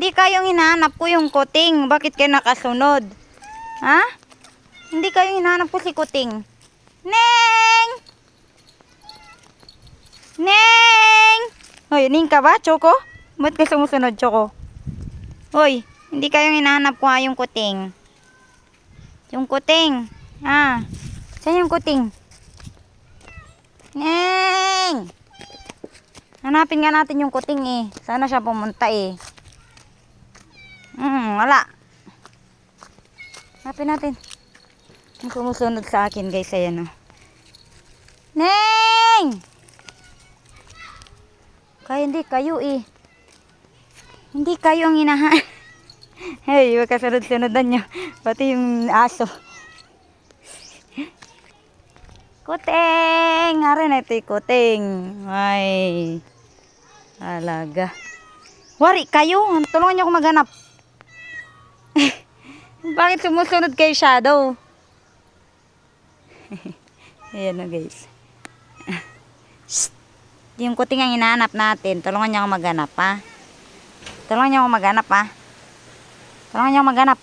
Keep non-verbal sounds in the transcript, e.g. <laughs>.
kayong hinahanap ko yung kuting. Bakit kayo nakasunod? Ha? Hindi kayong hinahanap ko si kuting. Neng! Neng! Hoy, ning ka ba, Choco? Ba't ka sumusunod, Choco? Hoy, hindi kayong hinahanap ko ha, yung kuting. Yung kuting. Ah, saan yung kuting? Neng! Hanapin nga natin yung kuting eh. Sana siya pumunta eh. Wala. Hanapin natin. Yung sumusunod sa akin guys, ayan o. Neng! Kaya hindi kayo eh. Hindi kayo ang inahan. <laughs> hey, wag kasunod-sunodan nyo. Pati yung aso. Kuting! Nga rin ito yung kuting. Ay. Alaga. Wari kayo. Tulungan niyo ako maghanap. <laughs> Bakit sumusunod kay Shadow? <laughs> Ayan na guys. <laughs> Shh. Yung kuting ang hinahanap natin. Tulungan niyo ako maghanap ha. Tulungan niyo ako maghanap ha. Tulungan niyo ako maghanap.